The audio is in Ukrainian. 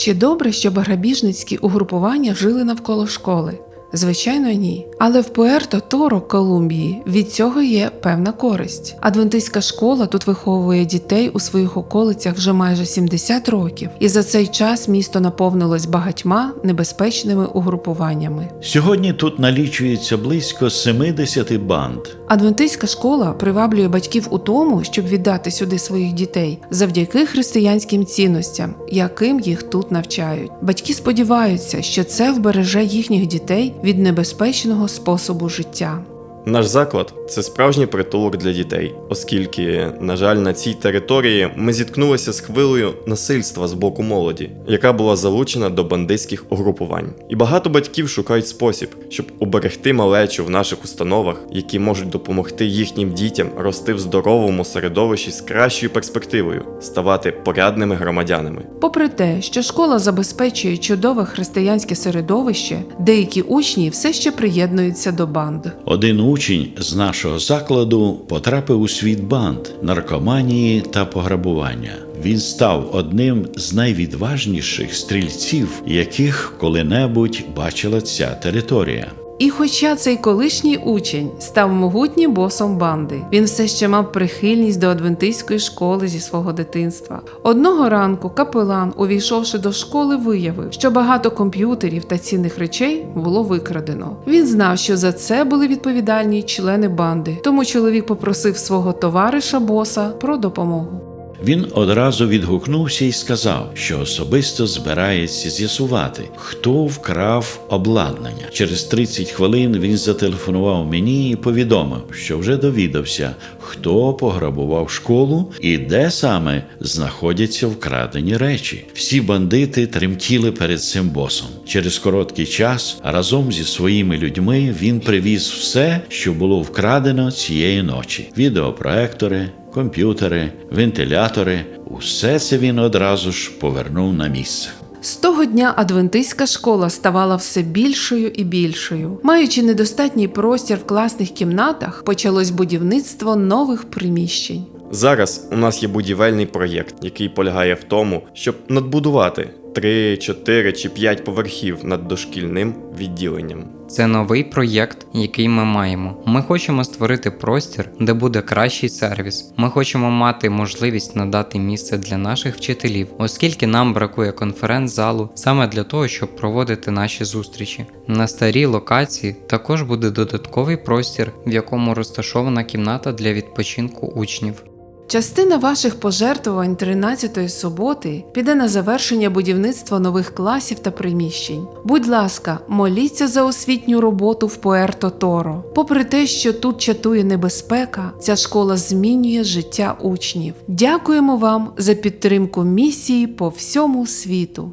Чи добре, щоб грабіжницькі угрупування жили навколо школи? Звичайно, ні. Але в Пуерто Торо, Колумбії, від цього є певна користь. Адвентистська школа тут виховує дітей у своїх околицях вже майже 70 років, і за цей час місто наповнилось багатьма небезпечними угрупуваннями. Сьогодні тут налічується близько 70 банд. Адвентистська школа приваблює батьків у тому, щоб віддати сюди своїх дітей завдяки християнським цінностям, яким їх тут навчають. Батьки сподіваються, що це вбереже їхніх дітей від небезпечного способу життя. Наш заклад це справжній притулок для дітей, оскільки, на жаль, на цій території ми зіткнулися з хвилею насильства з боку молоді, яка була залучена до бандитських угрупувань. І багато батьків шукають спосіб, щоб уберегти малечу в наших установах, які можуть допомогти їхнім дітям рости в здоровому середовищі з кращою перспективою, ставати порядними громадянами. Попри те, що школа забезпечує чудове християнське середовище, деякі учні все ще приєднуються до банд. Один учень з нашого закладу потрапив у світ банд, наркоманії та пограбування. Він став одним з найвідважніших стрільців, яких коли-небудь бачила ця територія. І хоча цей колишній учень став могутнім босом банди, він все ще мав прихильність до адвентистської школи зі свого дитинства. Одного ранку капелан, увійшовши до школи, виявив, що багато комп'ютерів та цінних речей було викрадено. Він знав, що за це були відповідальні члени банди, тому чоловік попросив свого товариша боса про допомогу. Він одразу відгукнувся і сказав, що особисто збирається з'ясувати, хто вкрав обладнання. Через 30 хвилин він зателефонував мені і повідомив, що вже довідався, хто пограбував школу і де саме знаходяться вкрадені речі. Всі бандити тремтіли перед цим босом. Через короткий час разом зі своїми людьми він привіз все, що було вкрадено цієї ночі: відеопроектори, комп'ютери, вентилятори. Усе це він одразу ж повернув на місце. З того дня адвентистська школа ставала все більшою і більшою. Маючи недостатній простір в класних кімнатах, почалось будівництво нових приміщень. Зараз у нас є будівельний проєкт, який полягає в тому, щоб надбудувати 3, 4 чи 5 поверхів над дошкільним відділенням. Це новий проєкт, який ми маємо. Ми хочемо створити простір, де буде кращий сервіс. Ми хочемо мати можливість надати місце для наших вчителів, оскільки нам бракує конференц-залу саме для того, щоб проводити наші зустрічі. На старій локації також буде додатковий простір, в якому розташована кімната для відпочинку учнів. Частина ваших пожертвувань 13-ї суботи піде на завершення будівництва нових класів та приміщень. Будь ласка, моліться за освітню роботу в Пуерто Торо. Попри те, що тут чатує небезпека, ця школа змінює життя учнів. Дякуємо вам за підтримку місії по всьому світу.